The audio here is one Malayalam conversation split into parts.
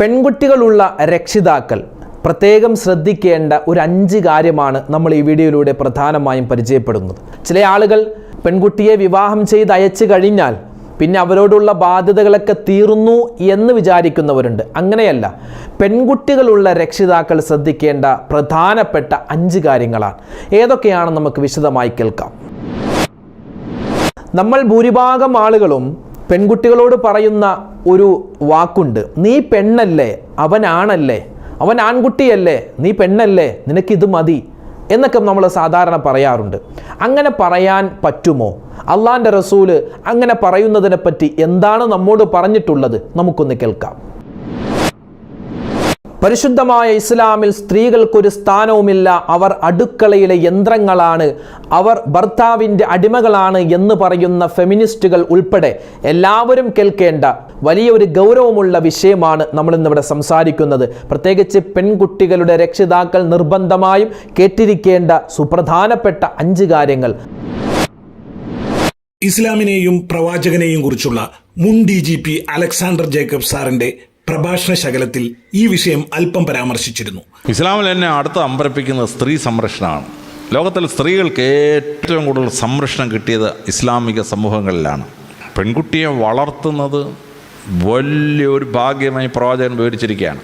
പെൺകുട്ടികളുള്ള രക്ഷിതാക്കൾ പ്രത്യേകം ശ്രദ്ധിക്കേണ്ട ഒരു അഞ്ച് കാര്യമാണ് നമ്മൾ ഈ വീഡിയോയിലൂടെ പ്രധാനമായും പരിചയപ്പെടുന്നത്. ചില ആളുകൾ പെൺകുട്ടിയെ വിവാഹം ചെയ്ത് അയച്ചു കഴിഞ്ഞാൽ പിന്നെ അവരോടുള്ള ബാധ്യതകളൊക്കെ തീർന്നു എന്ന് വിചാരിക്കുന്നവരുണ്ട്. അങ്ങനെയല്ല പെൺകുട്ടികളുള്ള രക്ഷിതാക്കൾ ശ്രദ്ധിക്കേണ്ട പ്രധാനപ്പെട്ട അഞ്ച് കാര്യങ്ങളാണ്. ഏതൊക്കെയാണ് നമുക്ക് വിശദമായി കേൾക്കാം. നമ്മൾ ഭൂരിഭാഗം ആളുകളും പെൺകുട്ടികളോട് പറയുന്ന ഒരു വാക്കുണ്ട്. നീ പെണ്ണല്ലേ? അവനാണല്ലേ അവൻ ആൺകുട്ടിയല്ലേ? നീ പെണ്ണല്ലേ? നിനക്കിത് മതി. എന്നൊക്കെ നമ്മൾ സാധാരണ പറയാറുണ്ട്. അങ്ങനെ പറയാൻ പറ്റുമോ? അള്ളാന്റെ റസൂൽ അങ്ങനെ പറയുന്നതിനെപ്പറ്റി എന്താണ് നമ്മോട് പറഞ്ഞിട്ടുള്ളത്? നമുക്കൊന്ന് കേൾക്കാം. പരിശുദ്ധമായ ഇസ്ലാമിൽ സ്ത്രീകൾക്കൊരു സ്ഥാനവുമില്ല. അവർ അടുക്കളയിലെ യന്ത്രങ്ങളാണ്. അവർ ഭർത്താവിന്റെ അടിമകളാണ് എന്ന് പറയുന്ന ഫെമിനിസ്റ്റുകൾ ഉൾപ്പെടെ എല്ലാവരും കേൾക്കേണ്ട വലിയൊരു ഗൗരവമുള്ള വിഷയമാണ് നമ്മൾ ഇന്നിവിടെ സംസാരിക്കുന്നത്. പ്രത്യേകിച്ച് പെൺകുട്ടികളുടെ രക്ഷിതാക്കൾ നിർബന്ധമായും കേട്ടിരിക്കേണ്ട സുപ്രധാനപ്പെട്ട അഞ്ച് കാര്യങ്ങൾ. ഇസ്ലാമിനെയും പ്രവാചകനെയും കുറിച്ചുള്ള മുൻ D G P Alexander Jacob സാറിന്റെ പ്രഭാഷണ ശകലത്തിൽ ഈ വിഷയം അല്പം പരാമർശിച്ചിരുന്നു. ഇസ്ലാമിൽ എന്നെ അടുത്ത അമ്പരപ്പിക്കുന്നത് സ്ത്രീ സംരക്ഷണമാണ്. ലോകത്തിൽ സ്ത്രീകൾക്ക് ഏറ്റവും കൂടുതൽ സംരക്ഷണം കിട്ടിയത് ഇസ്ലാമിക സമൂഹങ്ങളിലാണ്. പെൺകുട്ടിയെ വളർത്തുന്നത് വലിയൊരു ഭാഗ്യമായി പ്രവാചകൻ വിവരിച്ചിരിക്കുകയാണ്.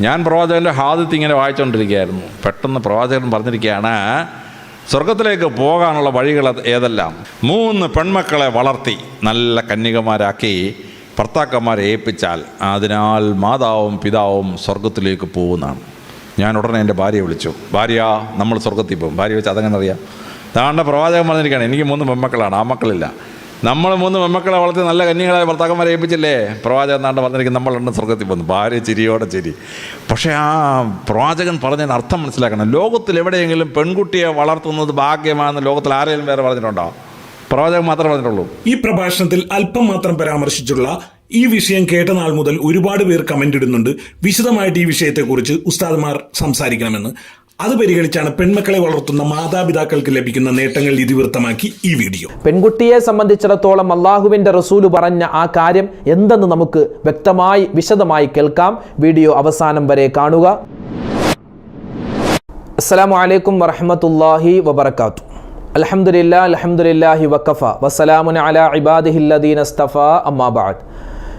ഞാൻ പ്രവാചകന്റെ ഹാദിത്ത് ഇങ്ങനെ വായിച്ചുകൊണ്ടിരിക്കുകയായിരുന്നു പെട്ടെന്ന് പ്രവാചകൻ പറഞ്ഞിരിക്കുകയാണ് സ്വർഗത്തിലേക്ക് പോകാനുള്ള വഴികൾ ഏതെല്ലാം? മൂന്ന് പെൺമക്കളെ വളർത്തി നല്ല കന്യകമാരാക്കി ഭർത്താക്കന്മാരെ ഏൽപ്പിച്ചാൽ അതിനാൽ മാതാവും പിതാവും സ്വർഗത്തിലേക്ക് പോകുന്നതാണ്. ഞാൻ ഉടനെ എന്റെ ഭാര്യയെ വിളിച്ചു. ഭാര്യ നമ്മൾ സ്വർഗത്തിൽ പോകും. ഭാര്യ വെച്ച് അതങ്ങനെ അറിയാം താണ്ട പ്രവാചകൻ പറഞ്ഞിരിക്കുകയാണ് എനിക്ക് മൂന്ന് മെമ്മക്കളാണ് ആ മക്കളില്ല. നമ്മൾ മൂന്ന് മെമ്മക്കളെ വളർത്തി നല്ല കന്യകളായ ഭർത്താക്കന്മാരെ ഏൽപ്പിച്ചില്ലേ? പ്രവാചകൻ താണ്ട പറഞ്ഞിരിക്കുന്നത് നമ്മളുണ്ട് സ്വർഗത്തിൽ പോകുന്നു. ഭാര്യ ചിരിയോടെ ചിരി. പക്ഷേ ആ പ്രവാചകൻ പറഞ്ഞതിന് അർത്ഥം മനസ്സിലാക്കണം. ലോകത്തിൽ എവിടെയെങ്കിലും പെൺകുട്ടിയെ വളർത്തുന്നത് ഭാഗ്യമാണെന്ന് ലോകത്തിൽ ആരെങ്കിലും വേറെ പറഞ്ഞിട്ടുണ്ടോ? പ്രവാചകൻ മാത്രം പറഞ്ഞിട്ടുള്ളൂ. ഈ പ്രഭാഷണത്തിൽ അല്പം മാത്രം പരാമർശിച്ചുള്ള ഈ വിഷയം കേട്ട നാൾ മുതൽ ഒരുപാട് പേർ കമന്റ് ഇടുന്നുണ്ട്. വിശദമായിട്ട് ഈ വിഷയത്തെക്കുറിച്ച് ഉസ്താദ്മാർ സംസാരിക്കണമെന്ന്. അത് പരിഗണിച്ചാണ് പെൺമക്കളെ വളർത്തുന്ന മാതാപിതാക്കൾക്ക് ലഭിക്കുന്ന നേട്ടങ്ങൾ ഇതിവൃത്തമാക്കി ഈ വീഡിയോ. പെൺകുട്ടിയെ സംബന്ധിച്ചിടത്തോളം അള്ളാഹുവിന്റെ റസൂൽ പറഞ്ഞ ആ കാര്യം എന്തെന്ന് നമുക്ക് വ്യക്തമായി വിശദമായി കേൾക്കാം. വീഡിയോ അവസാനം വരെ കാണുക. അസ്സലാമു അലൈക്കും വറഹമത്തല്ലാഹി വബർക്കാത്തു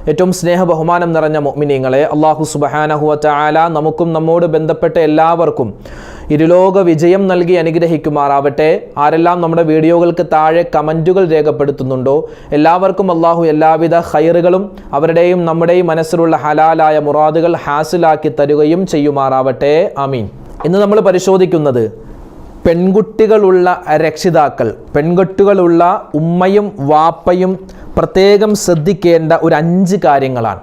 ഏറ്റവും സ്നേഹ ബഹുമാനം നിറഞ്ഞ മൊമിനിങ്ങളെ അള്ളാഹു സുബഹാനഹുവ ചാല നമുക്കും നമ്മോട് ബന്ധപ്പെട്ട എല്ലാവർക്കും ഇരുലോക വിജയം നൽകി അനുഗ്രഹിക്കുമാറാവട്ടെ. ആരെല്ലാം നമ്മുടെ വീഡിയോകൾക്ക് താഴെ കമന്റുകൾ രേഖപ്പെടുത്തുന്നുണ്ടോ എല്ലാവർക്കും അള്ളാഹു എല്ലാവിധ ഹൈറുകളും അവരുടെയും നമ്മുടെയും മനസ്സിലുള്ള ഹലാലായ മുറാദുകൾ ഹാസിലാക്കി തരുകയും ചെയ്യുമാറാവട്ടെ. അമീൻ ഇന്ന് നമ്മൾ പരിശോധിക്കുന്നത് പെൺകുട്ടികളുള്ള രക്ഷിതാക്കൾ പെൺകുട്ടികളുള്ള ഉമ്മയും വാപ്പയും പ്രത്യേകം ശ്രദ്ധിക്കേണ്ട ഒരു അഞ്ച് കാര്യങ്ങളാണ്.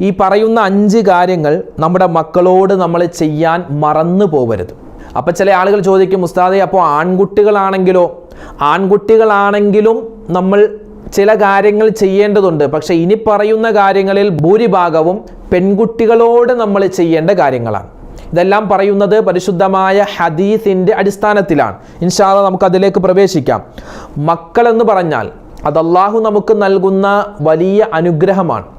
ഈ പറയുന്ന അഞ്ച് കാര്യങ്ങൾ നമ്മുടെ മക്കളോട് നമ്മൾ ചെയ്യാൻ മറന്നു പോകരുത് അപ്പം ചില ആളുകൾ ചോദിക്കും മുസ്താദെ അപ്പോൾ ആൺകുട്ടികളാണെങ്കിലോ? ആൺകുട്ടികളാണെങ്കിലും നമ്മൾ ചില കാര്യങ്ങൾ ചെയ്യേണ്ടതുണ്ട്. പക്ഷേ ഇനി പറയുന്ന കാര്യങ്ങളിൽ ഭൂരിഭാഗവും പെൺകുട്ടികളോട് നമ്മൾ ചെയ്യേണ്ട കാര്യങ്ങളാണ്. ഇതെല്ലാം പറയുന്നത് പരിശുദ്ധമായ ഹദീസിന്റെ അടിസ്ഥാനത്തിലാണ്. ഇൻഷാല്ല നമുക്ക് അതിലേക്ക് പ്രവേശിക്കാം. മക്കൾ എന്ന് പറഞ്ഞാൽ അത് അള്ളാഹു നമുക്ക് നൽകുന്ന വലിയ അനുഗ്രഹമാണ്.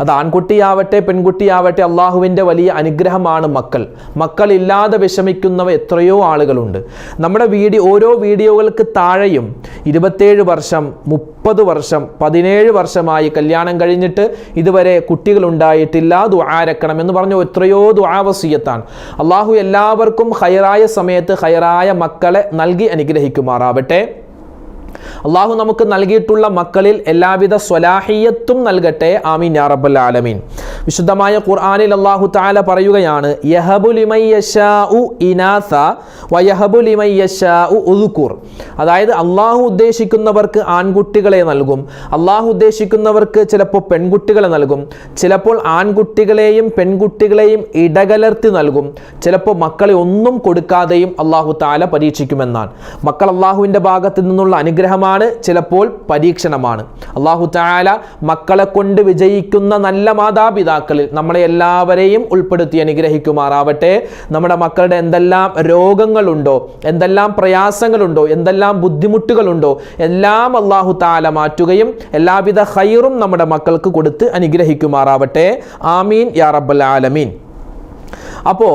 അത് ആൺകുട്ടിയാവട്ടെ പെൺകുട്ടിയാവട്ടെ അള്ളാഹുവിന്റെ വലിയ അനുഗ്രഹമാണ് മക്കൾ. മക്കളില്ലാതെ വിഷമിക്കുന്നവ എത്രയോ ആളുകളുണ്ട്. നമ്മുടെ വീഡിയോ ഓരോ വീഡിയോകൾക്ക് താഴെയും ഇരുപത്തേഴ് വർഷം മുപ്പത് വർഷം പതിനേഴ് വർഷമായി കല്യാണം കഴിഞ്ഞിട്ട് ഇതുവരെ കുട്ടികളുണ്ടായിട്ടില്ല. ദുആരക്കണം എന്ന് പറഞ്ഞു എത്രയോ ദുആവസീയത്താണ് അള്ളാഹു എല്ലാവർക്കും ഹയറായ സമയത്ത് ഹയറായ മക്കളെ നൽകി അനുഗ്രഹിക്കുമാറാവട്ടെ. അള്ളാഹു നമുക്ക് നൽകിയിട്ടുള്ള മക്കളിൽ എല്ലാവിധ സ്വലാഹിയത്തും നൽകട്ടെ. ആമീൻ യാ റബ്ബൽ ആലമീൻ. വിശുദ്ധമായ ഖുർആാനിൽ അള്ളാഹു താല പറയുകയാണ് അതായത് അള്ളാഹു ഉദ്ദേശിക്കുന്നവർക്ക് ആൺകുട്ടികളെ നൽകും അള്ളാഹു ഉദ്ദേശിക്കുന്നവർക്ക് ചിലപ്പോൾ പെൺകുട്ടികളെ നൽകും ചിലപ്പോൾ ആൺകുട്ടികളെയും പെൺകുട്ടികളെയും ഇടകലർത്തി നൽകും ചിലപ്പോൾ മക്കളെ ഒന്നും കൊടുക്കാതെയും അള്ളാഹു താല പരീക്ഷിക്കുമെന്നാണ്. മക്കൾ അള്ളാഹുവിന്റെ ഭാഗത്ത് നിന്നുള്ള അനുഗ്രഹമാണ് ചിലപ്പോൾ പരീക്ഷണമാണ്. അള്ളാഹു താല മക്കളെ കൊണ്ട് വിജയിക്കുന്ന നല്ല മാതാപിതാക്കളിൽ നമ്മളെ എല്ലാവരെയും ഉൾപ്പെടുത്തി അനുഗ്രഹിക്കുമാറാവട്ടെ. നമ്മുടെ മക്കളുടെ എന്തെല്ലാം രോഗങ്ങളുണ്ടോ എന്തെല്ലാം പ്രയാസങ്ങളുണ്ടോ എന്തെല്ലാം ബുദ്ധിമുട്ടുകളുണ്ടോ എല്ലാം അള്ളാഹു താല മാറ്റുകയും എല്ലാവിധ ഹൈറും നമ്മുടെ മക്കൾക്ക് കൊടുത്ത് അനുഗ്രഹിക്കുമാറാവട്ടെ. ആമീൻ യാ റബ്ബൽ ആലമീൻ. അപ്പോൾ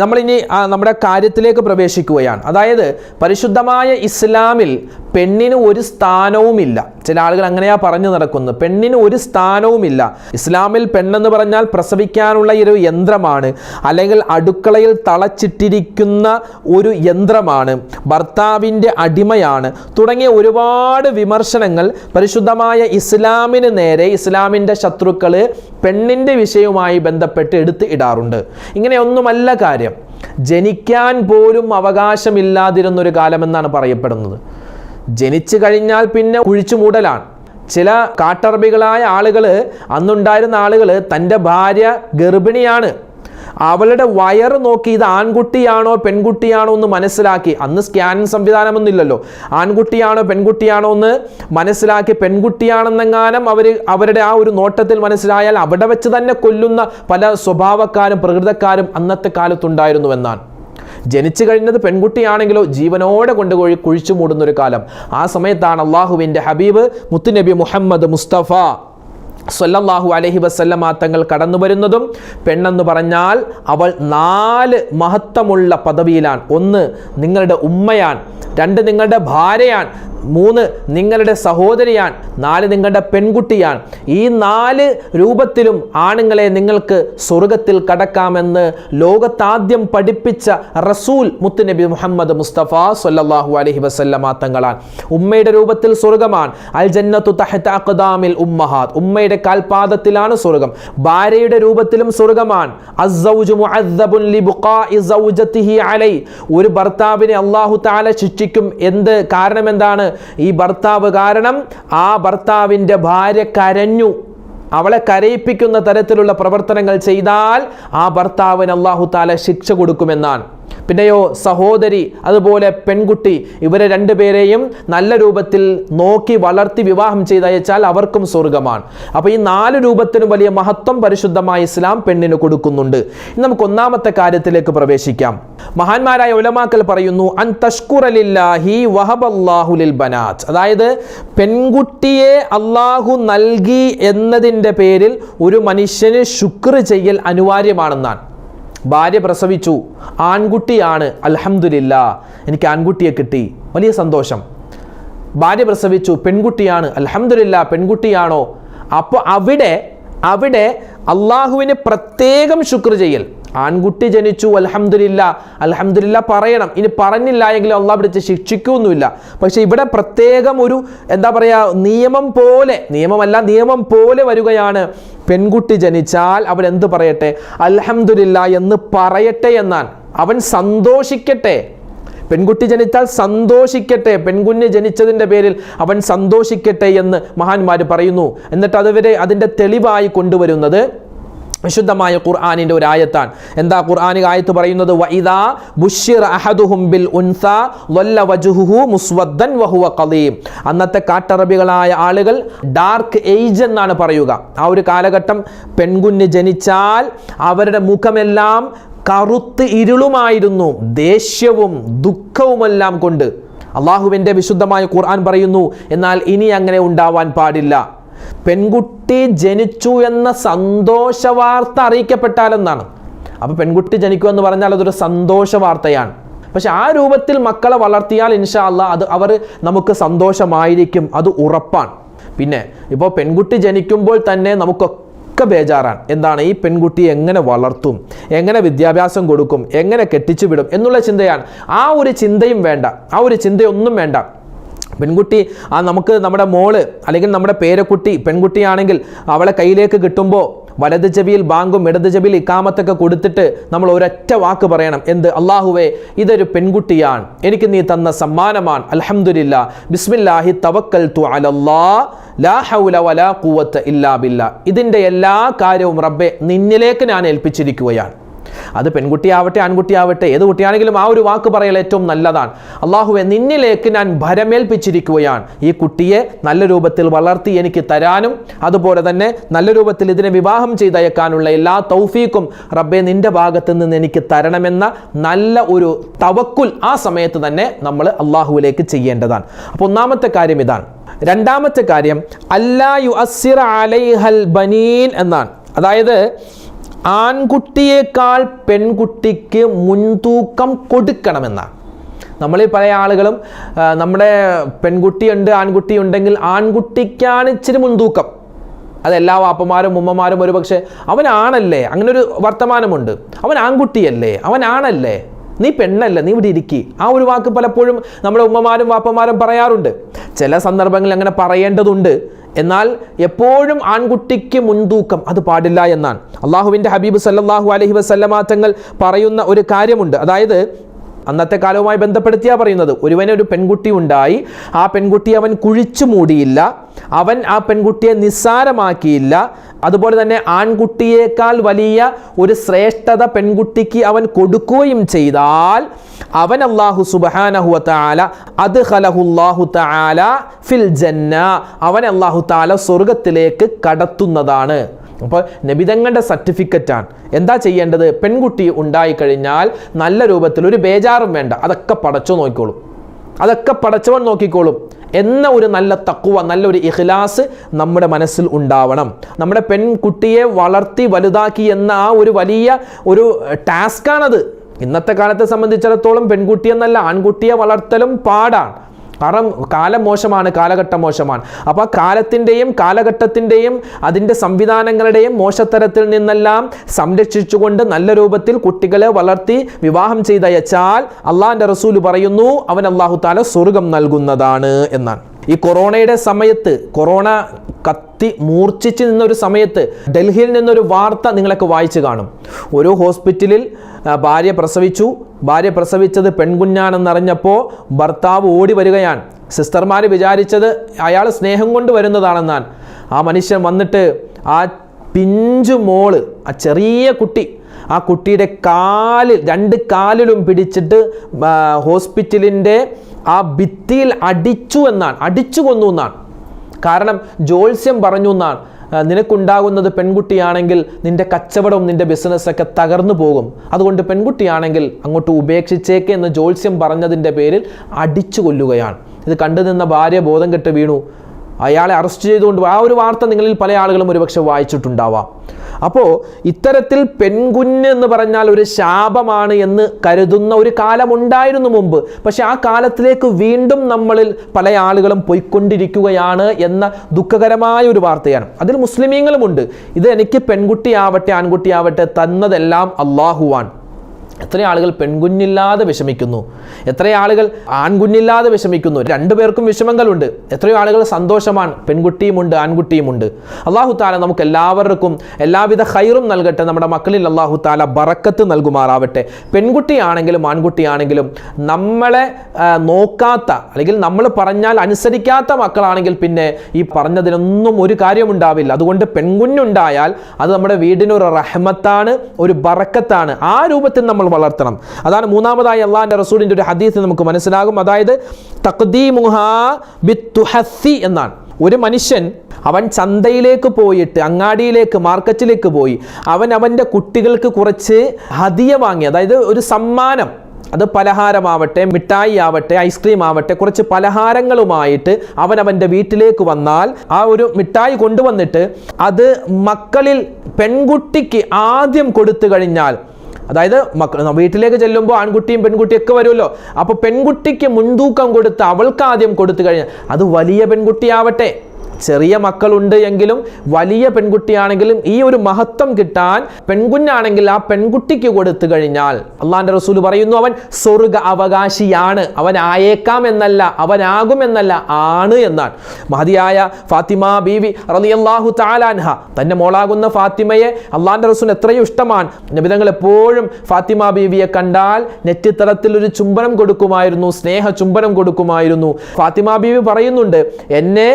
നമ്മളിനി നമ്മുടെ കാര്യത്തിലേക്ക് പ്രവേശിക്കുകയാണ്. അതായത് പരിശുദ്ധമായ ഇസ്ലാമിൽ പെണ്ണിന് ഒരു സ്ഥാനവുമില്ല. ചില ആളുകൾ അങ്ങനെയാ പറഞ്ഞു നടക്കുന്നു പെണ്ണിന് ഒരു സ്ഥാനവുമില്ല. ഇസ്ലാമിൽ പെണ്ണെന്ന് പറഞ്ഞാൽ പ്രസവിക്കാനുള്ള ഒരു യന്ത്രമാണ്. അല്ലെങ്കിൽ അടുക്കളയിൽ തളച്ചിട്ടിരിക്കുന്ന ഒരു യന്ത്രമാണ്. ഭർത്താവിന്റെ അടിമയാണ്. തുടങ്ങിയ ഒരുപാട് വിമർശനങ്ങൾ പരിശുദ്ധമായ ഇസ്ലാമിന് നേരെ ഇസ്ലാമിന്റെ ശത്രുക്കൾ പെണ്ണിന്റെ വിഷയവുമായി ബന്ധപ്പെട്ട് എടുത്ത് ഇടാറുണ്ട്. ഇങ്ങനെയൊന്നുമല്ല കാര്യം. ജനിക്കാൻ പോലും അവകാശമില്ലാതിരുന്നൊരു കാലമെന്നാണ് പറയപ്പെടുന്നത്. ജനിച്ചു കഴിഞ്ഞാൽ പിന്നെ കുഴിച്ചു മൂടലാണ് ചില കാട്ടറബികളായ ആളുകൾ അന്നുണ്ടായിരുന്ന ആളുകൾ തന്റെ ഭാര്യ ഗർഭിണിയാണ്. അവളുടെ വയറ് നോക്കി ഇത് ആൺകുട്ടിയാണോ പെൺകുട്ടിയാണോ എന്ന് മനസ്സിലാക്കി. അന്ന് സ്കാനിങ് സംവിധാനമൊന്നുമില്ലല്ലോ. ആൺകുട്ടിയാണോ പെൺകുട്ടിയാണോ എന്ന് മനസ്സിലാക്കി പെൺകുട്ടിയാണെന്നെങ്ങാനും അവർ അവരുടെ ആ ഒരു നോട്ടത്തിൽ മനസ്സിലായാൽ അവിടെ വെച്ച് തന്നെ കൊല്ലുന്ന പല സ്വഭാവക്കാരും പ്രകൃതക്കാരും അന്നത്തെ കാലത്തുണ്ടായിരുന്നു എന്നാണ്. ജനിച്ചു കഴിഞ്ഞത് പെൺകുട്ടിയാണെങ്കിലോ ജീവനോടെ കൊണ്ട് കുഴി കുഴിച്ചു മൂടുന്ന ഒരു കാലം. ആ സമയത്താണ് അള്ളാഹുവിന്റെ ഹബീബ് മുത്തുനബി മുഹമ്മദ് മുസ്തഫ സല്ലല്ലാഹു അലഹി വസല്ലമ തങ്ങൾ കടന്നു വരുന്നതും പെണ്ണെന്ന് പറഞ്ഞാൽ അവൾ നാല് മഹത്വമുള്ള പദവിയിലാണ്. ഒന്ന് നിങ്ങളുടെ ഉമ്മയാണ് രണ്ട് നിങ്ങളുടെ ഭാര്യയാണ് മൂന്ന് നിങ്ങളുടെ സഹോദരിയാണ് നാല് നിങ്ങളുടെ പെൺകുട്ടിയാണ്. ഈ നാല് രൂപത്തിലും ആണുങ്ങളെ നിങ്ങൾക്ക് സ്വർഗത്തിൽ കടക്കാമെന്ന് ലോകത്താദ്യം പഠിപ്പിച്ച റസൂൽ മുത്തുനബി മുഹമ്മദ് മുസ്തഫ സല്ലല്ലാഹു അലഹി വസല്ലമ തങ്ങളാണ്. ഉമ്മയുടെ രൂപത്തിൽ സ്വർഗമാണ്. അൽ ജന്നത്തു തഹത്ത് അഖ്ദാമിൽ ഉമ്മഹാദ്. ഉമ്മയുടെ കാൽപാദത്തിലാണ് സ്വർഗം. ഭാര്യയുടെ രൂപത്തിലും സ്വർഗമാണ്. ഒരു ഭർത്താവിനെ അള്ളാഹു താല ശിക്ഷിക്കും. എന്ത് കാരണം എന്താണ്? ഈ ഭർത്താവ് കാരണം ആ ഭർത്താവിന്റെ ഭാര്യ കരഞ്ഞു. അവളെ കരയിപ്പിക്കുന്ന തരത്തിലുള്ള പ്രവർത്തനങ്ങൾ ചെയ്താൽ ആ ഭർത്താവിന് അള്ളാഹു താല ശിക്ഷ കൊടുക്കുമെന്നാണ്. പിന്നെയോ സഹോദരി അതുപോലെ പെൺകുട്ടി ഇവരെ രണ്ടുപേരെയും നല്ല രൂപത്തിൽ നോക്കി വളർത്തി വിവാഹം ചെയ്തയച്ചാൽ അവർക്കും സ്വർഗമാണ് അപ്പോൾ ഈ നാല് രൂപത്തിനും വലിയ മഹത്വം പരിശുദ്ധമായ ഇസ്ലാം പെണ്ണിന് കൊടുക്കുന്നുണ്ട്. നമുക്ക് ഒന്നാമത്തെ കാര്യത്തിലേക്ക് പ്രവേശിക്കാം. മഹാന്മാരായ ഉലമാക്കൽ പറയുന്നു അൻ അതായത് പെൺകുട്ടിയെ അള്ളാഹു നൽകി എന്നതിന്റെ പേരിൽ ഒരു മനുഷ്യന് ശുക്ർ ചെയ്യൽ അനിവാര്യമാണെന്നാണ്. ഭാര്യ പ്രസവിച്ചു. ആൺകുട്ടിയാണ്. അലഹമുല്ല എനിക്ക് ആൺകുട്ടിയെ കിട്ടി. വലിയ സന്തോഷം. ഭാര്യ പ്രസവിച്ചു. പെൺകുട്ടിയാണ്. അലഹമുല്ല പെൺകുട്ടിയാണോ? അപ്പോൾ അവിടെ അവിടെ അള്ളാഹുവിന് പ്രത്യേകം ശുക്ർ ചെയ്യൽ. ആൺകുട്ടി ജനിച്ചു അലഹമില്ല അലഹമില്ല പറയണം. ഇനി പറഞ്ഞില്ല എങ്കിൽ അള്ളാഹ് പിടിച്ച് ശിക്ഷിക്കൊന്നുമില്ല. പക്ഷെ ഇവിടെ പ്രത്യേകം ഒരു എന്താ പറയുക നിയമം പോലെ നിയമമല്ല നിയമം പോലെ വരികയാണ്. പെൺകുട്ടി ജനിച്ചാൽ അവൻ എന്ത് പറയട്ടെ? അലഹമില്ല എന്ന് പറയട്ടെ എന്നാൽ. അവൻ സന്തോഷിക്കട്ടെ. പെൺകുട്ടി ജനിച്ചാൽ സന്തോഷിക്കട്ടെ പെൺകുഞ്ഞ് ജനിച്ചതിന്റെ പേരിൽ അവൻ സന്തോഷിക്കട്ടെ എന്ന് മഹാന്മാർ പറയുന്നു. എന്നിട്ട് അതുവരെ അതിന്റെ തെളിവായി കൊണ്ടുവരുന്നത് വിശുദ്ധമായ ഖുർആാനിന്റെ ഒരു ആയത്താണ്. എന്താ ഖുർആാനിക ആയത്ത് പറയുന്നത്? വഇദാ ബുഷിർ അഹദുഹും ബിൽ ഉൻസ വല്ല വജുഹു മുസ്വദ്ദൻ വഹുവ കലീം അന്നത്തെ കാട്ടറബികളായ ആളുകൾ ഡാർക്ക് ഏജ് എന്നാണ് പറയുക. ആ ഒരു കാലഘട്ടം പെൺകുഞ്ഞ് ജനിച്ചാൽ അവരുടെ മുഖമെല്ലാം കറുത്ത് ഇരുളുമായിരുന്നു ദേഷ്യവും ദുഃഖവുമെല്ലാം കൊണ്ട്. അള്ളാഹുവിന്റെ വിശുദ്ധമായ ഖുർആൻ പറയുന്നു എന്നാൽ ഇനി അങ്ങനെ ഉണ്ടാവാൻ പാടില്ല. പെൺകുട്ടി ജനിച്ചു എന്ന സന്തോഷ വാർത്ത അറിയിക്കപ്പെട്ടാലെന്നാണ്. അപ്പോൾ പെൺകുട്ടി ജനിക്കുക എന്ന് പറഞ്ഞാൽ അതൊരു സന്തോഷ വാർത്തയാണ് പക്ഷെ ആ രൂപത്തിൽ മക്കളെ വളർത്തിയാൽ ഇൻഷാ അല്ല അത് അവർ നമുക്ക് സന്തോഷമായിരിക്കും അത് ഉറപ്പാണ്. പിന്നെ ഇപ്പോൾ പെൺകുട്ടി ജനിക്കുമ്പോൾ തന്നെ നമുക്കൊക്കെ ബേജാറാണ്. എന്താണ്? ഈ പെൺകുട്ടി എങ്ങനെ വളർത്തും? എങ്ങനെ വിദ്യാഭ്യാസം കൊടുക്കും? എങ്ങനെ കെട്ടിച്ചു വിടും? എന്നുള്ള ചിന്തയാണ്. ആ ഒരു ചിന്തയും വേണ്ട. ആ ഒരു ചിന്തയൊന്നും വേണ്ട. പെൺകുട്ടി ആ നമുക്ക് നമ്മുടെ മോൾ അല്ലെങ്കിൽ നമ്മുടെ പേരക്കുട്ടി പെൺകുട്ടിയാണെങ്കിൽ അവളെ കയ്യിലേക്ക് കിട്ടുമ്പോൾ വലത് ചെവിയിൽ ബാങ്കും ഇടത് ചെവിയിൽ ഇക്കാമത്തൊക്കെ കൊടുത്തിട്ട് നമ്മൾ ഒരൊറ്റ വാക്ക് പറയണം. എന്ത്? അള്ളാഹുവേ ഇതൊരു പെൺകുട്ടിയാണ്. എനിക്ക് നീ തന്ന സമ്മാനമാണ്. അലഹമുല്ല ബിസ്മില്ലാഹി തവക്കൽ തു അലല്ലാ. ലാ ഹൗല വലാ ഖുവത്ത ഇല്ലാ ഇതിന്റെ എല്ലാ കാര്യവും റബ്ബെ നിന്നിലേക്ക് ഞാൻ ഏൽപ്പിച്ചിരിക്കുകയാണ്. അത് പെൺകുട്ടിയാവട്ടെ ആൺകുട്ടിയാവട്ടെ ഏത് കുട്ടിയാണെങ്കിലും ആ ഒരു വാക്ക് പറയൽ ഏറ്റവും നല്ലതാണ്. അള്ളാഹുവെ നിന്നിലേക്ക് ഞാൻ ഭരമേൽപ്പിച്ചിരിക്കുകയാണ്. ഈ കുട്ടിയെ നല്ല രൂപത്തിൽ വളർത്തി എനിക്ക് തരാനും അതുപോലെ തന്നെ നല്ല രൂപത്തിൽ ഇതിനെ വിവാഹം ചെയ്തയക്കാനുള്ള എല്ലാ തൗഫീക്കും റബ്ബെ നിന്റെ ഭാഗത്ത് നിന്ന് എനിക്ക് തരണമെന്ന നല്ല ഒരു തവക്കുൽ ആ സമയത്ത് തന്നെ നമ്മൾ അള്ളാഹുവിലേക്ക് ചെയ്യേണ്ടതാണ്. അപ്പോൾ ഒന്നാമത്തെ കാര്യം ഇതാണ്. രണ്ടാമത്തെ കാര്യം അല്ലാ യു അസിർ അലൈഹൽ ബനീൻ എന്നാണ്. അതായത് ആൺകുട്ടിയേക്കാൾ പെൺകുട്ടിക്ക് മുൻതൂക്കം കൊടുക്കണമെന്നാണ്. നമ്മളീ പല ആളുകളും നമ്മുടെ പെൺകുട്ടിയുണ്ട് ആൺകുട്ടി ഉണ്ടെങ്കിൽ ആൺകുട്ടിക്കാണ് ഇച്ചിരി മുൻതൂക്കം. അതെല്ലാ വാപ്പമാരും ഉമ്മമാരും ഒരു പക്ഷേ അവനാണല്ലേ അങ്ങനെ ഒരു വർത്തമാനമുണ്ട്. അവൻ ആൺകുട്ടിയല്ലേ അവനാണല്ലേ നീ പെണ്ണല്ലേ നീ ഇവിടെ ഇരിക്കി. ആ ഒരു വാക്ക് പലപ്പോഴും നമ്മുടെ ഉമ്മമാരും വാപ്പമാരും പറയാറുണ്ട്. ചില സന്ദർഭങ്ങളിൽ അങ്ങനെ പറയേണ്ടതുണ്ട്. എന്നാൽ എപ്പോഴും ആൺകുട്ടിക്ക് മുൻതൂക്കം അത് പാടില്ല എന്നാണ്. അള്ളാഹുവിന്റെ ഹബീബ് സല്ലാഹു അലഹി വസല്ലമ തങ്ങൾ പറയുന്ന ഒരു കാര്യമുണ്ട്. അതായത് അന്നത്തെ കാലവുമായി ബന്ധപ്പെടുത്തിയാ പറയുന്നത്. ഒരുവന് ഒരു പെൺകുട്ടി ഉണ്ടായി. ആ പെൺകുട്ടി അവൻ കുഴിച്ചു മൂടിയില്ല. അവൻ ആ പെൺകുട്ടിയെ നിസ്സാരമാക്കിയില്ല. അതുപോലെ തന്നെ ആൺകുട്ടിയേക്കാൾ വലിയ ഒരു ശ്രേഷ്ഠത പെൺകുട്ടിക്ക് അവൻ കൊടുക്കുകയും ചെയ്താൽ അവൻ അള്ളാഹു സുബാനഹുവ താല അത് ഹലഹുല്ലാഹു താല ഫിൽ ജന്ന. അവൻ അള്ളാഹു താല സ്വർഗത്തിലേക്ക് കടത്തുന്നതാണ്. അപ്പോൾ നബിതങ്ങളുടെ സർട്ടിഫിക്കറ്റാണ്. എന്താ ചെയ്യേണ്ടത്? പെൺകുട്ടി ഉണ്ടായിക്കഴിഞ്ഞാൽ നല്ല രൂപത്തിൽ ഒരു ബേജാറും വേണ്ട. അതൊക്കെ പടച്ചു നോക്കിക്കോളും. അതൊക്കെ പടച്ചവൻ നോക്കിക്കോളും. എന്ന ഒരു നല്ല തക്കുവ നല്ലൊരു ഇഖ്ലാസ് നമ്മുടെ മനസ്സിൽ ഉണ്ടാവണം. നമ്മുടെ പെൺകുട്ടിയെ വളർത്തി വലുതാക്കി എന്ന ആ ഒരു വലിയ ഒരു ടാസ്ക്കാണത്. ഇന്നത്തെ കാലത്തെ സംബന്ധിച്ചിടത്തോളം പെൺകുട്ടി എന്നല്ല ആൺകുട്ടിയെ വളർത്തലും പാടാണ്. കാരണം കാലം മോശമാണ് കാലഘട്ടം മോശമാണ്. അപ്പോൾ കാലത്തിന്റെയും കാലഘട്ടത്തിന്റെയും അതിന്റെ സംവിധാനങ്ങളുടെയും മോശത്തരത്തിൽ നിന്നെല്ലാം സംരക്ഷിച്ചുകൊണ്ട് നല്ല രൂപത്തിൽ കുട്ടികളെ വളർത്തി വിവാഹം ചെയ്തയച്ചാൽ അള്ളാഹിന്റെ റസൂൽ പറയുന്നു അവൻ അള്ളാഹു താല സ്വർഗം നൽകുന്നതാണ് എന്നാണ്. ഈ കൊറോണയുടെ സമയത്ത് കൊറോണ കത്തി മൂർച്ഛിച്ച് നിന്നൊരു സമയത്ത് ഡൽഹിയിൽ നിന്നൊരു വാർത്ത നിങ്ങളൊക്കെ വായിച്ചു കാണും. ഒരു ഹോസ്പിറ്റലിൽ ഭാര്യ പ്രസവിച്ചു. ഭാര്യ പ്രസവിച്ചത് പെൺകുഞ്ഞാണെന്നറിഞ്ഞപ്പോൾ ഭർത്താവ് ഓടി വരികയാണ്. സിസ്റ്റർമാർ വിചാരിച്ചത് അയാൾ സ്നേഹം കൊണ്ട് വരുന്നതാണെന്നാണ്. ആ മനുഷ്യൻ വന്നിട്ട് ആ പിഞ്ചു മോൾ ആ ചെറിയ കുട്ടി ആ കുട്ടിയുടെ കാലിൽ രണ്ട് കാലിലും പിടിച്ചിട്ട് ഹോസ്പിറ്റലിന്റെ ആ ഭിത്തിയിൽ അടിച്ചു എന്നാണ് അടിച്ചു കൊന്നു എന്നാണ്. കാരണം ജോത്സ്യം പറഞ്ഞു എന്നാണ് നിനക്കുണ്ടാകുന്നത് പെൺകുട്ടിയാണെങ്കിൽ നിന്റെ കച്ചവടവും നിന്റെ ബിസിനസ്സൊക്കെ തകർന്നു പോകും. അതുകൊണ്ട് പെൺകുട്ടിയാണെങ്കിൽ അങ്ങോട്ട് ഉപേക്ഷിച്ചേക്ക് എന്ന് ജോത്സ്യം പറഞ്ഞതിന്റെ പേരിൽ അടിച്ചു കൊല്ലുകയാണ്. ഇത് കണ്ടു നിന്ന ഭാര്യ ബോധം കെട്ട് വീണു. അയാളെ അറസ്റ്റ് ചെയ്തുകൊണ്ട് ആ ഒരു വാർത്ത നിങ്ങളിൽ പല ആളുകളും ഒരുപക്ഷെ വായിച്ചിട്ടുണ്ടാവാം. അപ്പോൾ ഇത്തരത്തിൽ പെൺകുഞ്ഞ് എന്ന് പറഞ്ഞാൽ ഒരു ശാപമാണ് എന്ന് കരുതുന്ന ഒരു കാലമുണ്ടായിരുന്നു മുമ്പ്. പക്ഷെ ആ കാലത്തിലേക്ക് വീണ്ടും നമ്മളിൽ പല ആളുകളും പോയിക്കൊണ്ടിരിക്കുകയാണ് എന്ന ദുഃഖകരമായ ഒരു വാർത്തയാണ്. അതിൽ മുസ്ലിമീങ്ങളുമുണ്ട്. ഇത് എനിക്ക് പെൺകുട്ടിയാവട്ടെ ആൺകുട്ടിയാവട്ടെ തന്നതെല്ലാം അള്ളാഹുവാൻ എത്ര ആളുകൾ പെൺകുഞ്ഞില്ലാതെ വിഷമിക്കുന്നു. എത്ര ആളുകൾ ആൺകുഞ്ഞില്ലാതെ വിഷമിക്കുന്നു. രണ്ടുപേർക്കും വിഷമങ്ങളുണ്ട്. എത്രയോ ആളുകൾ സന്തോഷമാണ്. പെൺകുട്ടിയുമുണ്ട് ആൺകുട്ടിയുമുണ്ട്. അള്ളാഹു താല നമുക്ക് എല്ലാവർക്കും എല്ലാവിധ ഹൈറും നൽകട്ടെ. നമ്മുടെ മക്കളിൽ അള്ളാഹു താല ബറക്കത്ത് നൽകുമാറാവട്ടെ. പെൺകുട്ടിയാണെങ്കിലും ആൺകുട്ടിയാണെങ്കിലും നമ്മളെ നോക്കാത്ത അല്ലെങ്കിൽ നമ്മൾ പറഞ്ഞാൽ അനുസരിക്കാത്ത മക്കളാണെങ്കിൽ പിന്നെ ഈ പറഞ്ഞതിനൊന്നും ഒരു കാര്യമുണ്ടാവില്ല. അതുകൊണ്ട് പെൺകുഞ്ഞുണ്ടായാൽ അത് നമ്മുടെ വീടിനൊരു റഹ്മത്താണ് ഒരു ബറക്കത്താണ്. ആ രൂപത്തിൽ നമ്മൾ വളർത്തണം. അതാണ് മൂന്നാമതായി അള്ളാഹിന്റെ റസൂലിന്റെ ഒരു ഹദീസ് നമുക്ക് മനസ്സിലാകും. അതായത് തഖ്ദീമുഹാ ബിത്തുഹസ്സി എന്നാണ്. ഒരു മനുഷ്യൻ അവൻ ചന്തയിലേക്ക് പോയിട്ട് അങ്ങാടിയിലേക്ക് മാർക്കറ്റിലേക്ക് പോയി അവൻ അവന്റെ കുട്ടികൾക്ക് കുറച്ച് ഹതിയ വാങ്ങി. അതായത് ഒരു സമ്മാനം. അത് പലഹാരമാവട്ടെ മിഠായി ആവട്ടെ ഐസ്ക്രീം ആവട്ടെ കുറച്ച് പലഹാരങ്ങളുമായിട്ട് അവൻ അവന്റെ വീട്ടിലേക്ക് വന്നാൽ ആ ഒരു മിഠായി കൊണ്ടുവന്നിട്ട് അത് മക്കളിൽ പെൺകുട്ടിക്ക് ആദ്യം കൊടുത്തു കഴിഞ്ഞാൽ അതായത് വീട്ടിലേക്ക് ചെല്ലുമ്പോൾ ആൺകുട്ടിയും പെൺകുട്ടിയും ഒക്കെ വരുമല്ലോ. അപ്പോൾ പെൺകുട്ടിക്ക് മുൻതൂക്കം കൊടുത്ത് അവൾക്ക് ആദ്യം കൊടുത്തു കഴിഞ്ഞാൽ അത് വലിയ പെൺകുട്ടിയാവട്ടെ. ചെറിയ മക്കളുണ്ട് എങ്കിലും വലിയ പെൺകുട്ടിയാണെങ്കിലും ഈ ഒരു മഹത്വം കിട്ടാൻ പെൺകുഞ്ഞാണെങ്കിൽ ആ പെൺകുട്ടിക്ക് കൊടുത്തു കഴിഞ്ഞാൽ അള്ളാന്റെ റസൂൽ പറയുന്നു അവൻ സ്വർഗ അവകാശിയാണ്. അവൻ ആയേക്കാം എന്നല്ല അവനാകും എന്നല്ല ആണ് എന്നാണ്. മഹതിയായ ഫാത്തിമ ബീവി റളിയല്ലാഹു താലാൻഹ തന്റെ മോളാകുന്ന ഫാത്തിമയെ അള്ളാന്റെ റസൂൽ എത്രയും ഇഷ്ടമാണ്. നബിതങ്ങൾ എപ്പോഴും ഫാത്തിമ ബീവിയെ കണ്ടാൽ നെറ്റിത്തടത്തിൽ ഒരു ചുംബനം കൊടുക്കുമായിരുന്നു സ്നേഹ ചുംബനം കൊടുക്കുമായിരുന്നു. ഫാത്തിമ ബീവി പറയുന്നുണ്ട് എന്നെ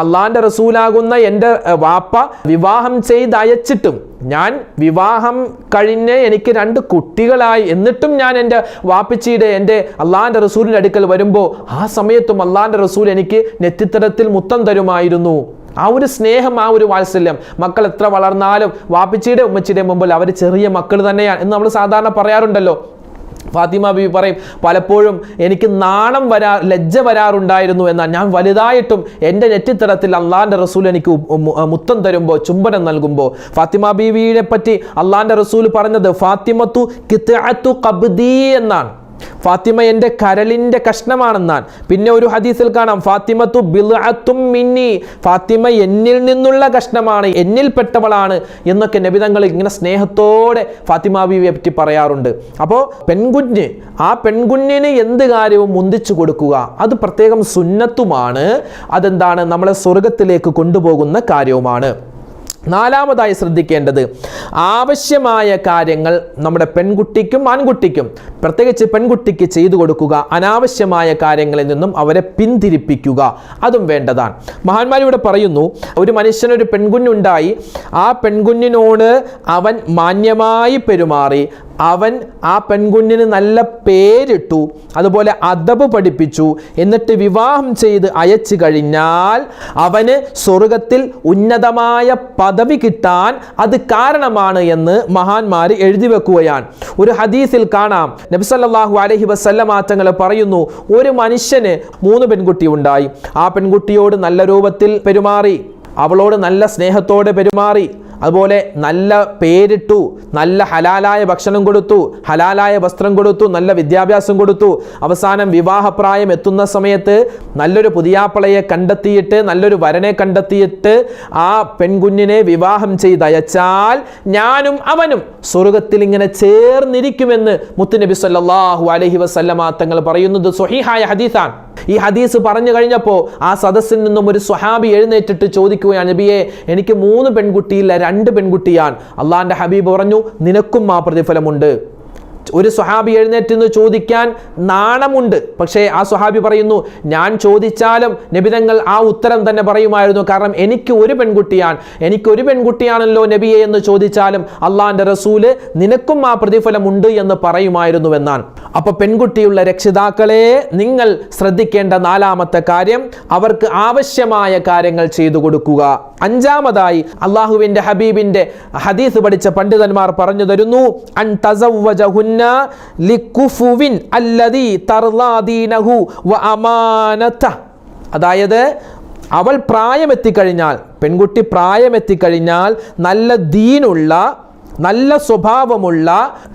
അള്ളാന്റെ അള്ളാന്റെ റസൂലാകുന്ന എന്റെ വാപ്പ വിവാഹം ചെയ്ത് അയച്ചിട്ടും ഞാൻ വിവാഹം കഴിഞ്ഞ് എനിക്ക് രണ്ട് കുട്ടികളായി എന്നിട്ടും ഞാൻ എന്റെ വാപ്പച്ചിയുടെ എന്റെ അള്ളാഹാന്റെ റസൂലിന്റെ അടുക്കൽ വരുമ്പോൾ ആ സമയത്തും അള്ളാഹാന്റെ റസൂൽ എനിക്ക് നെറ്റിത്തരത്തിൽ മുത്തം തരുമായിരുന്നു. ആ ഒരു സ്നേഹം ആ ഒരു വാത്സല്യം. മക്കൾ എത്ര വളർന്നാലും വാപ്പച്ചിയുടെ ഉമ്മച്ചിയുടെ മുമ്പിൽ അവർ ചെറിയ മക്കൾ തന്നെയാണ് എന്ന് നമ്മൾ സാധാരണ പറയാറുണ്ടല്ലോ. ഫാത്തിമ ബി പറയും പലപ്പോഴും എനിക്ക് നാണം വരാ ലജ്ജ വരാറുണ്ടായിരുന്നു എന്നാൽ ഞാൻ വലുതായിട്ടും എന്റെ നെറ്റിത്തടത്തിൽ അള്ളാന്റെ റസൂൽ എനിക്ക് മുത്തം തരുമ്പോൾ ചുംബനം നൽകുമ്പോൾ ഫാത്തിമ ബീവിയെ പറ്റി അള്ളാന്റെ റസൂൽ പറഞ്ഞത് ഫാത്തിമത്തു കിത്അത്തു ഖബ്ദി എന്നാണ്. ഫാത്തിമ എന്റെ കരളിന്റെ കഷ്ണമാണെന്നാണ്. പിന്നെ ഒരു ഹദീസിൽ കാണാം ഫാത്തിമത്തു ബിൽഅത്തും മിന്നി. ഫാത്തിമ എന്നിൽ നിന്നുള്ള കഷ്ണമാണ് എന്നിൽപ്പെട്ടവളാണ് എന്നൊക്കെ നബിതങ്ങൾ ഇങ്ങനെ സ്നേഹത്തോടെ ഫാത്തിമ ബീവിയെ പറ്റി പറയാറുണ്ട്. അപ്പോൾ പെൺകുഞ്ഞ് ആ പെൺകുഞ്ഞിന് എന്ത് കാര്യവും മുന്തിച്ചു കൊടുക്കുക അത് പ്രത്യേകം സുന്നത്തുമാണ് അതെന്താണ് നമ്മളെ സ്വർഗത്തിലേക്ക് കൊണ്ടുപോകുന്ന കാര്യവുമാണ്. നാലാമതായി ശ്രദ്ധിക്കേണ്ടത് ആവശ്യമായ കാര്യങ്ങൾ നമ്മുടെ പെൺകുട്ടിക്കും ആൺകുട്ടിക്കും പ്രത്യേകിച്ച് പെൺകുട്ടിക്ക് ചെയ്തു കൊടുക്കുക അനാവശ്യമായ കാര്യങ്ങളിൽ നിന്നും അവരെ പിന്തിരിപ്പിക്കുക അതും വേണ്ടതാണ്. മഹാന്മാരിവിടെ പറയുന്നു ഒരു മനുഷ്യനൊരു പെൺകുഞ്ഞുണ്ടായി ആ പെൺകുഞ്ഞിനോട് അവൻ മാന്യമായി പെരുമാറി അവൻ ആ പെൺകുഞ്ഞിന് നല്ല പേരിട്ടു അതുപോലെ അദബ് പഠിപ്പിച്ചു എന്നിട്ട് വിവാഹം ചെയ്ത് അയച്ചു കഴിഞ്ഞാൽ അവന് സ്വർഗത്തിൽ ഉന്നതമായ പദവി കിട്ടാൻ അത് കാരണമാണ് എന്ന് മഹാന്മാർ എഴുതി വെക്കുകയാണ്. ഒരു ഹദീസിൽ കാണാം. നബിസല്ലാഹു അലഹി വസല്ലമ തങ്ങൾ പറയുന്നു ഒരു മനുഷ്യന് മൂന്ന് പെൺകുട്ടി ഉണ്ടായി. ആ പെൺകുട്ടിയോട് നല്ല രൂപത്തിൽ പെരുമാറി അവളോട് നല്ല സ്നേഹത്തോടെ പെരുമാറി അതുപോലെ നല്ല പേരിട്ടു നല്ല ഹലാലായ ഭക്ഷണം കൊടുത്തു ഹലാലായ വസ്ത്രം കൊടുത്തു നല്ല വിദ്യാഭ്യാസം കൊടുത്തു. അവസാനം വിവാഹപ്രായം എത്തുന്ന സമയത്ത് നല്ലൊരു പുതിയാപ്പളയെ കണ്ടെത്തിയിട്ട് നല്ലൊരു വരനെ കണ്ടെത്തിയിട്ട് ആ പെൺകുഞ്ഞിനെ വിവാഹം ചെയ്തയച്ചാൽ ഞാനും അവനും സ്വർഗത്തിൽ ഇങ്ങനെ ചേർന്നിരിക്കുമെന്ന് മുത്തുനബി സല്ലാഹു അലഹി വസല്ലമ തങ്ങൾ പറയുന്നത് സ്വഹീഹായ ഹദീസാണ്. ഈ ഹദീസ് പറഞ്ഞു കഴിഞ്ഞപ്പോൾ ആ സദസ്സിൽ നിന്നും ഒരു സ്വഹാബി എഴുന്നേറ്റിട്ട് ചോദിക്കുകയാണ് നബിയെ എനിക്ക് മൂന്ന് പെൺകുട്ടിയില്ല രണ്ട് പെൺകുട്ടിയാണ്. അള്ളാഹിന്റെ ഹബീബ് പറഞ്ഞു നിനക്കും ആ പ്രതിഫലമുണ്ട്. ഒരു സ്വഹാബി എഴുന്നേറ്റ് നിന്ന് ചോദിക്കാൻ നാണമുണ്ട്. പക്ഷേ ആ സ്വഹാബി പറയുന്നു ഞാൻ ചോദിച്ചാലും നബിതങ്ങൾ ആ ഉത്തരം തന്നെ പറയുമായിരുന്നു. കാരണം എനിക്ക് ഒരു പെൺകുട്ടിയാണ്. എനിക്ക് ഒരു പെൺകുട്ടിയാണല്ലോ നബിയെ എന്ന് ചോദിച്ചാലും അള്ളാന്റെ റസൂൽ നിനക്കും ആ പ്രതിഫലമുണ്ട് എന്ന് പറയുമായിരുന്നു എന്നാണ് അപ്പൊ പെൺകുട്ടിയുള്ള രക്ഷിതാക്കളെ നിങ്ങൾ ശ്രദ്ധിക്കേണ്ട നാലാമത്തെ കാര്യം അവർക്ക് ആവശ്യമായ കാര്യങ്ങൾ ചെയ്തു കൊടുക്കുക. അഞ്ചാമതായി അള്ളാഹുവിന്റെ ഹബീബിന്റെ ഹദീസ് പഠിച്ച പണ്ഡിതന്മാർ പറഞ്ഞു തരുന്നു തർലാദീനഹു അതായത് അവൾ പ്രായമെത്തിക്കഴിഞ്ഞാൽ പെൺകുട്ടി പ്രായമെത്തിക്കഴിഞ്ഞാൽ നല്ല ദീനുള്ള നല്ല സ്വഭാവമുള്ള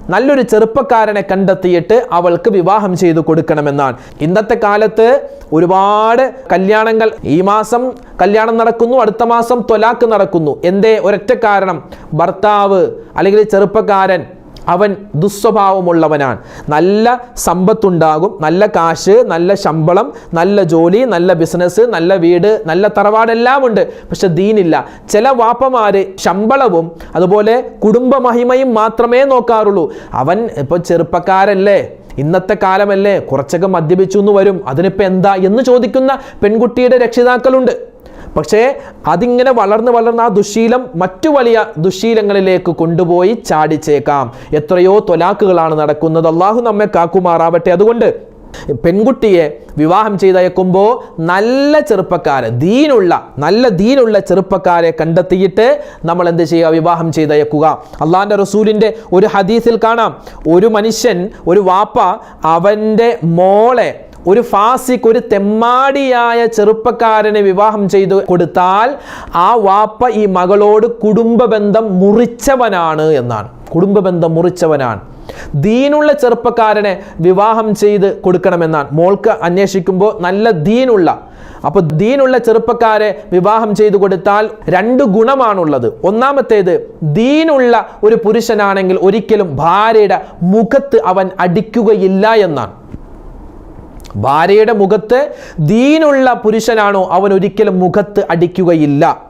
നല്ലൊരു ചെറുപ്പക്കാരനെ കണ്ടെത്തിയിട്ട് അവൾക്ക് വിവാഹം ചെയ്തു കൊടുക്കണമെന്നാണ്. ഇന്നത്തെ കാലത്ത് ഒരുപാട് കല്യാണങ്ങൾ. ഈ മാസം കല്യാണം നടക്കുന്നു അടുത്ത മാസം തൊലാക്ക് നടക്കുന്നു. എന്തേ? ഒരൊറ്റ കാരണം. ഭർത്താവ് അല്ലെങ്കിൽ ചെറുപ്പക്കാരൻ അവൻ ദുസ്വഭാവമുള്ളവനാണ്. നല്ല സമ്പത്തുണ്ടാകും നല്ല കാശ് നല്ല ശമ്പളം നല്ല ജോലി നല്ല ബിസിനസ് നല്ല വീട് നല്ല തറവാടെല്ലാം ഉണ്ട്. പക്ഷെ ദീനില്ല. ചില വാപ്പമാർ ശമ്പളവും അതുപോലെ കുടുംബമഹിമയും മാത്രമേ നോക്കാറുള്ളൂ. അവൻ ഇപ്പോൾ ചെറുപ്പക്കാരല്ലേ? ഇന്നത്തെ കാലമല്ലേ? കുറച്ചൊക്കെ മദ്യപിച്ചു എന്ന് വരും. അതിനിപ്പോൾ എന്താ എന്ന് ചോദിക്കുന്ന പെൺകുട്ടിയുടെ രക്ഷിതാക്കളുണ്ട്. പക്ഷേ അതിങ്ങനെ വളർന്ന് വളർന്ന് ആ ദുശീലം മറ്റു വലിയ ദുശീലങ്ങളിലേക്ക് കൊണ്ടുപോയി ചാടിച്ചേക്കാം. എത്രയോ തൊലാക്കുകളാണ് നടക്കുന്നത്. അള്ളാഹു നമ്മെ കാക്കുമാറാവട്ടെ. അതുകൊണ്ട് പെൺകുട്ടിയെ വിവാഹം ചെയ്തയക്കുമ്പോൾ നല്ല ചെറുപ്പക്കാരെ ദീനുള്ള നല്ല ദീനുള്ള ചെറുപ്പക്കാരെ കണ്ടെത്തിയിട്ട് നമ്മൾ എന്ത് ചെയ്യുക? വിവാഹം ചെയ്തയക്കുക. അള്ളാഹാന്റെ റസൂലിന്റെ ഒരു ഹദീസിൽ കാണാം. ഒരു മനുഷ്യൻ ഒരു വാപ്പ അവന്റെ മോളെ ഒരു ഫാസിക്ക് ഒരു തെമ്മാടിയായ ചെറുപ്പക്കാരനെ വിവാഹം ചെയ്തു കൊടുത്താൽ ആ വാപ്പ ഈ മകളോട് കുടുംബ ബന്ധം മുറിച്ചവനാണ് എന്നാണ്. കുടുംബ ബന്ധം മുറിച്ചവനാണ്. ദീനുള്ള ചെറുപ്പക്കാരനെ വിവാഹം ചെയ്ത് കൊടുക്കണമെന്നാണ്. മോൾക്ക് അന്വേഷിക്കുമ്പോൾ നല്ല ദീനുള്ള. അപ്പോൾ ദീനുള്ള ചെറുപ്പക്കാരെ വിവാഹം ചെയ്തു കൊടുത്താൽ രണ്ട് ഗുണമാണുള്ളത്. ഒന്നാമത്തേത് ദീനുള്ള ഒരു പുരുഷനാണെങ്കിൽ ഒരിക്കലും ഭാര്യയുടെ മുഖത്ത് അവൻ അടിക്കുകയില്ല എന്നാണ്. ഭാര്യയുടെ മുഖത്ത് ദീനുള്ള പുരുഷനാണോ അവൻ ഒരിക്കലും മുഖത്ത് അടിക്കുകയില്ല.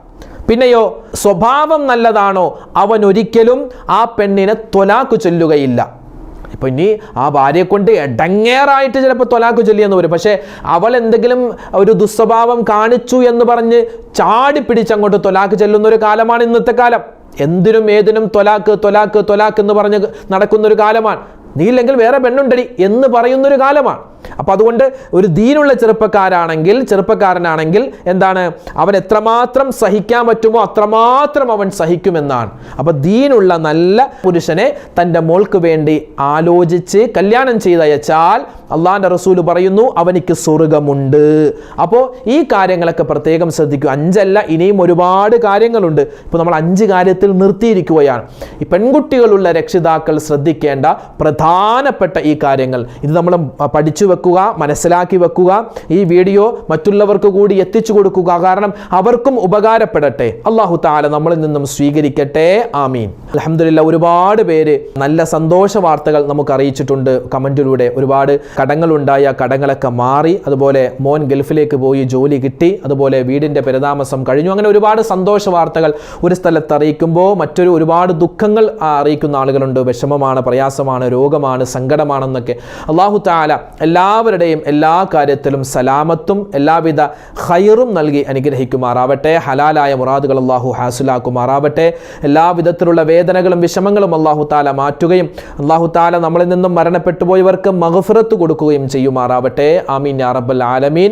പിന്നെയോ സ്വഭാവം നല്ലതാണോ? അവൻ ഒരിക്കലും ആ പെണ്ണിനെ തൊലാക്ക് ചൊല്ലുകയില്ല. ഇപ്പൊ ഇനി ആ ഭാര്യയെ കൊണ്ട് എടങ്ങേറായിട്ട് ചിലപ്പോൾ തൊലാക്ക് ചൊല്ലിയെന്ന് വരും. പക്ഷേ അവൾ എന്തെങ്കിലും ഒരു ദുസ്വഭാവം കാണിച്ചു എന്ന് പറഞ്ഞ് ചാടി പിടിച്ചങ്ങോട്ട് തൊലാക്ക് ചെല്ലുന്ന ഒരു കാലമാണ് ഇന്നത്തെ കാലം. എന്തിനും ഏതിനും തൊലാക്ക് തൊലാക്ക് തൊലാക്ക് എന്ന് പറഞ്ഞ് നടക്കുന്ന ഒരു കാലമാണ്. നീ ഇല്ലെങ്കിൽ വേറെ പെണ്ണുണ്ടടി എന്ന് പറയുന്നൊരു കാലമാണ്. അപ്പം അതുകൊണ്ട് ഒരു ദീനുള്ള ചെറുപ്പക്കാരാണെങ്കിൽ ചെറുപ്പക്കാരനാണെങ്കിൽ എന്താണ്? അവൻ എത്രമാത്രം സഹിക്കാൻ പറ്റുമോ അത്രമാത്രം അവൻ സഹിക്കുമെന്നാണ്. അപ്പം ദീനുള്ള നല്ല പുരുഷനെ തന്റെ മോൾക്ക് വേണ്ടി ആലോചിച്ച് കല്യാണം ചെയ്തയച്ചാൽ അള്ളാഹാന്റെ റസൂൽ പറയുന്നു അവനിക്ക് സ്വർഗമുണ്ട്. അപ്പോൾ ഈ കാര്യങ്ങളൊക്കെ പ്രത്യേകം ശ്രദ്ധിക്കുക. അഞ്ചല്ല ഇനിയും ഒരുപാട് കാര്യങ്ങളുണ്ട്. ഇപ്പോൾ നമ്മൾ അഞ്ച് കാര്യത്തിൽ നിർത്തിയിരിക്കുകയാണ്. ഈ പെൺകുട്ടികളുള്ള രക്ഷിതാക്കൾ ശ്രദ്ധിക്കേണ്ട പ്രധാനപ്പെട്ട ഈ കാര്യങ്ങൾ. ഇത് നമ്മൾ പഠിച്ചു വെക്കുക മനസ്സിലാക്കി വെക്കുക ഈ വീഡിയോ മറ്റുള്ളവർക്ക് കൂടി എത്തിച്ചു കൊടുക്കുക. കാരണം അവർക്കും ഉപകാരപ്പെടട്ടെ. അള്ളാഹു താല നമ്മളിൽ നിന്നും സ്വീകരിക്കട്ടെ. ആമീൻ. അലഹമില്ല ഒരുപാട് പേര് നല്ല സന്തോഷ വാർത്തകൾ നമുക്ക് അറിയിച്ചിട്ടുണ്ട്. കമന്റിലൂടെ ഒരുപാട് കടങ്ങളുണ്ടായ. കടങ്ങളൊക്കെ മാറി. അതുപോലെ മോൻ ഗൾഫിലേക്ക് പോയി ജോലി കിട്ടി. അതുപോലെ വീടിന്റെ പരിതാമസം കഴിഞ്ഞു. അങ്ങനെ ഒരുപാട് സന്തോഷ വാർത്തകൾ ഒരു സ്ഥലത്ത് അറിയിക്കുമ്പോൾ മറ്റൊരു ഒരുപാട് ദുഃഖങ്ങൾ അറിയിക്കുന്ന ആളുകളുണ്ട്. വിഷമമാണ് പ്രയാസമാണ് രോഗമാണ് സങ്കടമാണെന്നൊക്കെ. അള്ളാഹു താല എല്ലാവരുടെയും എല്ലാ കാര്യത്തിലും സലാമത്തും എല്ലാവിധ ഖൈറും നൽകി അനുഗ്രഹിക്കുമാറാവട്ടെ. ഹലാലായ മുറാദുകൾ അള്ളാഹു ഹാസുലാക്കുമാറാവട്ടെ. എല്ലാ വിധത്തിലുള്ള വേദനകളും വിഷമങ്ങളും അള്ളാഹു താല മാറ്റുകയും അള്ളാഹു താല നമ്മളിൽ നിന്നും മരണപ്പെട്ടുപോയവർക്ക് മഹഫിറത്ത് കൊടുക്കുകയും ചെയ്യുമാറാവട്ടെ. ആമീൻ യാ റബ്ബൽ ആലമീൻ.